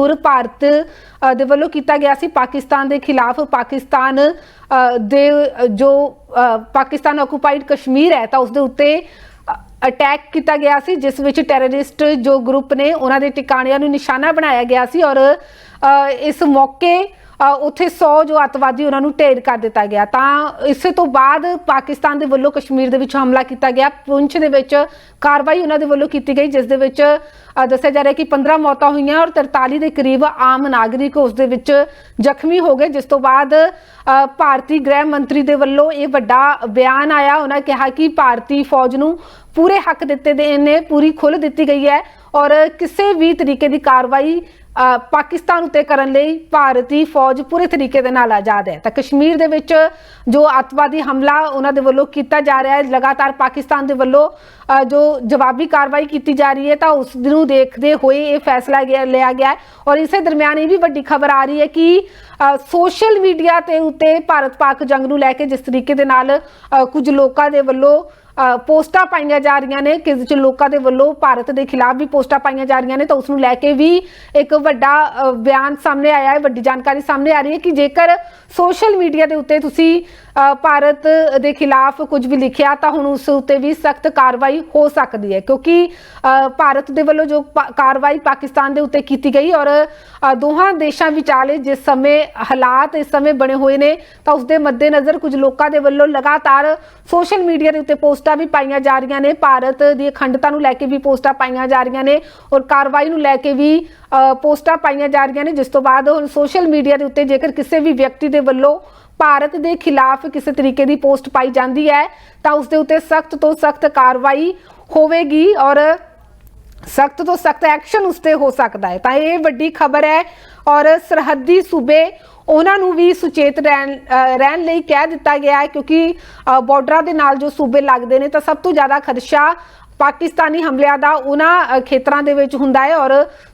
ਪੂਰ ਭਾਰਤ ਦੇ ਵੱਲੋਂ ਕੀਤਾ ਗਿਆ ਸੀ ਪਾਕਿਸਤਾਨ ਦੇ ਖਿਲਾਫ। ਪਾਕਿਸਤਾਨ ਦੇ ਜੋ ਅ, ਪਾਕਿਸਤਾਨ ਆਕੂਪਾਈਡ ਕਸ਼ਮੀਰ ਹੈ ਤਾਂ ਉਸ ਦੇ ਉੱਤੇ ਅਟੈਕ ਕੀਤਾ ਗਿਆ ਸੀ ਜਿਸ ਵਿੱਚ ਟੈਰਰਿਸਟ ਜੋ ਗਰੁੱਪ ਨੇ ਉਹਨਾਂ ਦੇ ਟਿਕਾਣਿਆਂ ਨੂੰ ਨਿਸ਼ਾਨਾ ਬਣਾਇਆ ਗਿਆ ਸੀ ਔਰ ਅ, ਇਸ ਮੌਕੇ ਉੱਥੇ 100 ਜੋ ਅੱਤਵਾਦੀ ਉਹਨਾਂ ਨੂੰ ਢੇਰ ਕਰ ਦਿੱਤਾ ਗਿਆ। ਤਾਂ ਇਸੇ ਤੋਂ ਬਾਅਦ ਪਾਕਿਸਤਾਨ ਦੇ ਵੱਲੋਂ ਕਸ਼ਮੀਰ ਦੇ ਵਿੱਚ ਹਮਲਾ ਕੀਤਾ ਗਿਆ। ਪੁੰਛ ਦੇ ਵਿੱਚ ਕਾਰਵਾਈ ਉਹਨਾਂ ਦੇ ਵੱਲੋਂ ਕੀਤੀ ਗਈ, ਜਿਸ ਦੇ ਵਿੱਚ ਦੱਸਿਆ ਜਾ ਰਿਹਾ ਕਿ 15 ਮੌਤਾਂ ਹੋਈਆਂ ਔਰ 43 ਦੇ ਕਰੀਬ ਆਮ ਨਾਗਰਿਕ ਉਸ ਦੇ ਵਿੱਚ ਜ਼ਖਮੀ ਹੋ ਗਏ, ਜਿਸ ਤੋਂ ਬਾਅਦ ਭਾਰਤੀ ਗ੍ਰਹਿ ਮੰਤਰੀ ਦੇ ਵੱਲੋਂ ਇਹ ਵੱਡਾ ਬਿਆਨ ਆਇਆ। ਉਹਨਾਂ ਕਿਹਾ ਕਿ ਭਾਰਤੀ ਫੌਜ ਨੂੰ ਪੂਰੇ ਹੱਕ ਦਿੱਤੇ ਦੇ ਨੇ, ਪੂਰੀ ਖੁੱਲ੍ਹ ਦਿੱਤੀ ਗਈ ਹੈ ਔਰ ਕਿਸੇ ਵੀ ਤਰੀਕੇ ਦੀ ਕਾਰਵਾਈ ਪਾਕਿਸਤਾਨ ਉਤੇ ਕਰਨ ਲਈ ਭਾਰਤੀ ਫੌਜ ਪੂਰੇ ਤਰੀਕੇ ਦੇ ਨਾਲ ਆਜ਼ਾਦ ਹੈ। ਤਾਂ ਕਸ਼ਮੀਰ ਦੇ ਵਿੱਚ ਜੋ ਅੱਤਵਾਦੀ ਹਮਲਾ ਉਹਨਾਂ ਦੇ ਵੱਲੋਂ ਕੀਤਾ ਜਾ ਰਿਹਾ ਹੈ, ਲਗਾਤਾਰ ਪਾਕਿਸਤਾਨ ਦੇ ਵੱਲੋਂ ਜੋ ਜਵਾਬੀ ਕਾਰਵਾਈ ਕੀਤੀ ਜਾ ਰਹੀ ਹੈ, ਤਾਂ ਉਸ ਨੂੰ ਦੇਖਦੇ ਹੋਏ ਇਹ ਫੈਸਲਾ ਗਿਆ, ਲਿਆ ਗਿਆ ਔਰ ਇਸੇ ਦਰਮਿਆਨ ਇਹ ਵੀ ਵੱਡੀ ਖਬਰ ਆ ਰਹੀ ਹੈ ਕਿ ਸੋਸ਼ਲ ਮੀਡੀਆ ਤੇ ਉੱਤੇ ਭਾਰਤ ਪਾਕ ਜੰਗ ਨੂੰ ਲੈ ਕੇ ਜਿਸ ਤਰੀਕੇ ਦੇ ਨਾਲ ਕੁਝ ਲੋਕਾਂ ਦੇ ਵੱਲੋਂ ਪੋਸਟਾਂ ਪਾਈਆਂ ਜਾ ਰਹੀਆਂ ਨੇ ਕਿਸ ਚ ਲੋਕਾਂ ਦੇ ਵੱਲੋਂ ਭਾਰਤ ਦੇ ਖਿਲਾਫ ਵੀ ਪੋਸਟਾਂ ਪਾਈਆਂ ਜਾ ਰਹੀਆਂ ਨੇ ਤਾਂ ਉਸ ਨੂੰ ਲੈ ਕੇ ਵੀ ਇੱਕ ਵੱਡਾ ਅ, ਬਿਆਨ ਸਾਹਮਣੇ ਆਇਆ ਹੈ ਵੱਡੀ ਜਾਣਕਾਰੀ ਸਾਹਮਣੇ ਆ ਰਹੀ ਹੈ ਕਿ ਜੇਕਰ ਸੋਸ਼ਲ ਮੀਡੀਆ ਦੇ ਉੱਤੇ ਤੁਸੀਂ ਭਾਰਤ ਦੇ ਖਿਲਾਫ ਕੁਝ ਵੀ ਲਿਖਿਆ ਤਾਂ ਹੁਣ ਉਸ ਉੱਤੇ ਵੀ ਸਖਤ ਕਾਰਵਾਈ ਹੋ ਸਕਦੀ ਹੈ, ਕਿਉਂਕਿ ਭਾਰਤ ਦੇ ਵੱਲੋਂ ਜੋ ਕਾਰਵਾਈ ਪਾਕਿਸਤਾਨ ਦੇ ਉੱਤੇ ਕੀਤੀ ਗਈ ਔਰ ਦੋਹਾਂ ਦੇਸ਼ਾਂ ਵਿਚਾਲੇ ਜਿਸ ਸਮੇਂ ਹਾਲਾਤ ਇਸ ਸਮੇਂ ਬਣੇ ਹੋਏ ਨੇ, ਤਾਂ ਉਸ ਦੇ ਮੱਦੇਨਜ਼ਰ ਕੁਝ ਲੋਕਾਂ ਦੇ ਵੱਲੋਂ ਲਗਾਤਾਰ ਸੋਸ਼ਲ ਮੀਡੀਆ ਦੇ ਉੱਤੇ ਪੋਸਟਾਂ ਵੀ ਪਾਈਆਂ ਜਾ ਰਹੀਆਂ ਨੇ, ਭਾਰਤ ਦੀ ਅਖੰਡਤਾ ਨੂੰ ਲੈ ਕੇ ਵੀ ਪੋਸਟਾਂ ਪਾਈਆਂ ਜਾ ਰਹੀਆਂ ਨੇ ਔਰ ਕਾਰਵਾਈ ਨੂੰ ਲੈ ਕੇ ਵੀ ਪੋਸਟਾਂ ਪਾਈਆਂ ਜਾ ਰਹੀਆਂ ਨੇ, ਜਿਸ ਤੋਂ ਬਾਅਦ ਹੁਣ ਸੋਸ਼ਲ ਮੀਡੀਆ ਦੇ ਉੱਤੇ ਜੇਕਰ ਕਿਸੇ ਵੀ ਵਿਅਕਤੀ ਦੇ ਵੱਲੋਂ ਭਾਰਤ ਦੇ ਖਿਲਾਫ ਕਿਸੇ ਤਰੀਕੇ ਦੀ ਪੋਸਟ ਪਾਈ ਜਾਂਦੀ ਹੈ ਤਾਂ ਉਸ ਦੇ ਉੱਤੇ ਸਖਤ ਤੋਂ ਸਖਤ ਕਾਰਵਾਈ ਹੋਵੇਗੀ ਔਰ ਸਖਤ ਤੋਂ ਸਖਤ ਐਕਸ਼ਨ ਉਸ ਤੇ ਹੋ ਸਕਦਾ ਹੈ। ਤਾਂ ਇਹ ਵੱਡੀ ਖਬਰ ਹੈ ਔਰ ਸਰਹੱਦੀ ਸੂਬੇ ਉਹਨਾਂ ਨੂੰ ਵੀ ਸੁਚੇਤ ਰਹਿਣ ਅ, ਰਹਿਣ ਲਈ ਕਹਿ ਦਿੱਤਾ ਗਿਆ ਹੈ ਕਿਉਂਕਿ ਅ, ਬਾਰਡਰਾਂ ਦੇ ਨਾਲ ਜੋ ਸੂਬੇ ਲੱਗਦੇ ਨੇ ਤਾਂ ਸਭ ਤੋਂ ਜ਼ਿਆਦਾ ਖਦਸ਼ਾ ਪਾਕਿਸਤਾਨੀ ਹਮਲਿਆਂ ਦਾ ਉਹਨਾਂ ਖੇਤਰਾਂ ਦੇ ਵਿੱਚ ਹੁੰਦਾ ਹੈ ਔਰ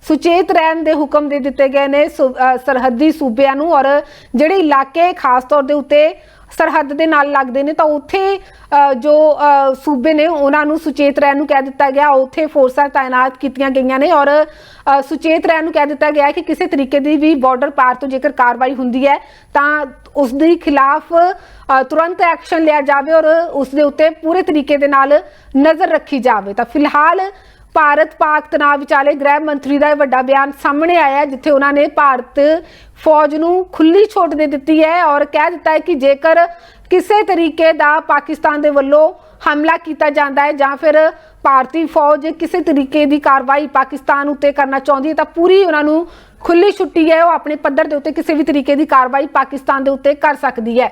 ਸੁਚੇਤ ਰਹਿਣ ਦੇ ਹੁਕਮ ਦੇ ਦਿੱਤੇ ਗਏ ਨੇ ਸਰਹੱਦੀ ਸੂਬਿਆਂ ਨੂੰ ਔਰ ਜਿਹੜੇ ਇਲਾਕੇ, ਖਾਸ ਤੌਰ ਦੇ ਉੱਤੇ ਸਰਹੱਦ ਦੇ ਨਾਲ ਲੱਗਦੇ ਨੇ, ਤਾਂ ਉੱਥੇ ਜੋ ਸੂਬੇ ਨੇ, ਉਹਨਾਂ ਨੂੰ ਸੁਚੇਤ ਰਹਿਣ ਨੂੰ ਕਹਿ ਦਿੱਤਾ ਗਿਆ। ਉੱਥੇ ਫੋਰਸਾਂ ਤਾਇਨਾਤ ਕੀਤੀਆਂ ਗਈਆਂ ਨੇ ਔਰ ਸੁਚੇਤ ਰਹਿਣ ਨੂੰ ਕਹਿ ਦਿੱਤਾ ਗਿਆ ਕਿ ਕਿਸੇ ਤਰੀਕੇ ਦੀ ਵੀ ਬਾਰਡਰ ਪਾਰ ਤੋਂ ਜੇਕਰ ਕਾਰਵਾਈ ਹੁੰਦੀ ਹੈ, ਤਾਂ ਉਸ ਦੇ ਖਿਲਾਫ ਤੁਰੰਤ ਐਕਸ਼ਨ ਲਿਆ ਜਾਵੇ ਔਰ ਉਸ ਦੇ ਉੱਤੇ ਪੂਰੇ ਤਰੀਕੇ ਦੇ ਨਾਲ ਨਜ਼ਰ ਰੱਖੀ ਜਾਵੇ। ਤਾਂ ਫਿਲਹਾਲ ਭਾਰਤ ਪਾਕ ਤਣਾਅ ਵਿਚਾਲੇ ਗ੍ਰਹਿ ਮੰਤਰੀ ਦਾ ਇਹ ਵੱਡਾ ਬਿਆਨ ਸਾਹਮਣੇ ਆਇਆ ਜਿੱਥੇ ਉਹਨਾਂ ਨੇ ਭਾਰਤ ਫੌਜ ਨੂੰ ਖੁੱਲੀ ਛੋਟ ਦੇ ਦਿੱਤੀ ਹੈ ਔਰ ਕਹਿ ਦਿੱਤਾ ਹੈ ਕਿ ਜੇਕਰ ਕਿਸੇ ਤਰੀਕੇ ਦਾ ਪਾਕਿਸਤਾਨ ਦੇ ਵੱਲੋਂ ਹਮਲਾ ਕੀਤਾ ਜਾਂਦਾ ਹੈ ਜਾਂ ਫਿਰ ਭਾਰਤੀ ਫੌਜ ਕਿਸੇ ਤਰੀਕੇ ਦੀ ਕਾਰਵਾਈ ਪਾਕਿਸਤਾਨ ਉੱਤੇ ਕਰਨਾ ਚਾਹੁੰਦੀ ਹੈ, ਤਾਂ ਪੂਰੀ ਉਹਨਾਂ ਨੂੰ ਖੁੱਲੀ ਛੁੱਟੀ ਹੈ, ਉਹ ਆਪਣੇ ਪੱਧਰ ਦੇ ਉੱਤੇ ਕਿਸੇ ਵੀ ਤਰੀਕੇ ਦੀ ਕਾਰਵਾਈ ਪਾਕਿਸਤਾਨ ਦੇ ਉੱਤੇ ਕਰ ਸਕਦੀ ਹੈ।